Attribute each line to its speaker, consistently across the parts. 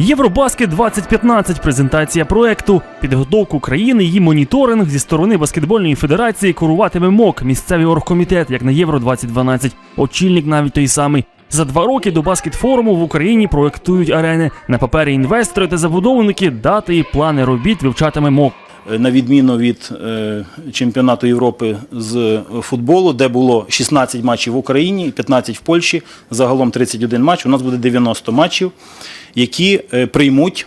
Speaker 1: Євробаскет 2015 презентація проекту, підготовку країни, її моніторинг зі сторони баскетбольної федерації куруватиме МОК, місцевий оргкомітет, як на Євро 2012. Очільник навіть той самий. За два роки до баскет-форуму в Україні проектують арени. На папері інвестори та забудовники дати і плани робіт вивчатиме МОК.
Speaker 2: На відміну від е, чемпіонату Європи з футболу, де було 16 матчів в Україні і 15 в Польщі, загалом 31 матч, у нас буде 90 матчів, які е, приймуть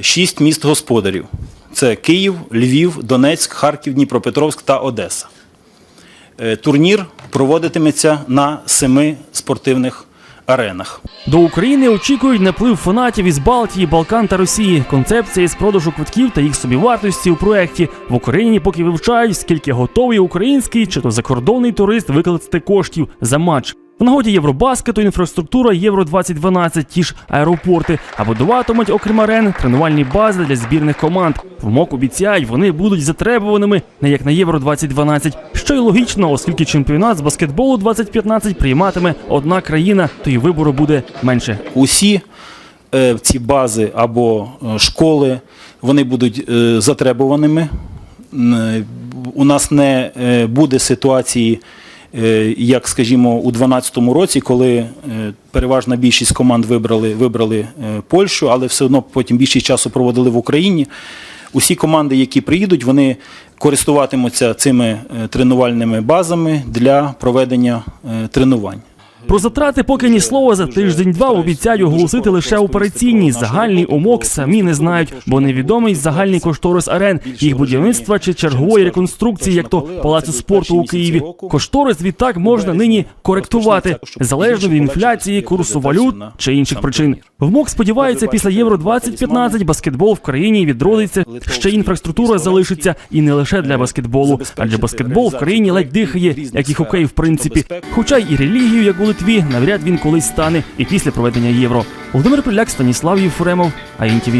Speaker 2: 6 міст господарів. Це Київ, Львів, Донецьк, Харків, Дніпропетровськ та Одеса. Е, Турнір проводитиметься на семи спортивних аренах.
Speaker 1: До України очікують наплив фанатів із Балтії, Балкан та Росії. Концепція із продажу квитків та їх собівартості у проєкті. В Україні поки вивчають, скільки готовий український чи то закордонний турист викласти коштів за матч. В нагоді Євробаскету інфраструктура Євро 2012 ті ж аеропорти, а будуватимуть, окрім арен, тренувальні бази для збірних команд. В МОК обіцяють, вони будуть затребуваними не як на Євро 2012. Що й логічно, оскільки чемпіонат з баскетболу 2015 прийматиме одна країна, то й вибору буде менше.
Speaker 2: усі е, ці бази або е, школи вони будуть е, затребуваними. У нас не буде ситуації, як, скажімо, у 2012 році, коли е, переважна більшість команд вибрали, вибрали е, Польщу, але все одно потім більшість часу проводили в Україні. Усі команди, які приїдуть, вони користуватимуться цими е, тренувальними базами для проведення е, тренувань.
Speaker 1: Про затрати поки ні слова за тиждень-два обіцяють оголосити лише операційні. Загальний умок самі не знають, бо невідомий загальний кошторис арен, їх будівництва чи чергової реконструкції, як то палацу спорту у Києві. Кошторис відтак можна нині коректувати залежно від інфляції, курсу валют чи інших причин. В МОК сподівається, після євро 2015 баскетбол в країні відродиться. Ще інфраструктура залишиться і не лише для баскетболу, адже баскетбол в країні ледь дихає, як і хокей, в принципі. Хоча й релігію, як у Литві, навряд він колись стане і після проведення євро. Володимир Приляк, Станіслав Єфремов, АІНТВ.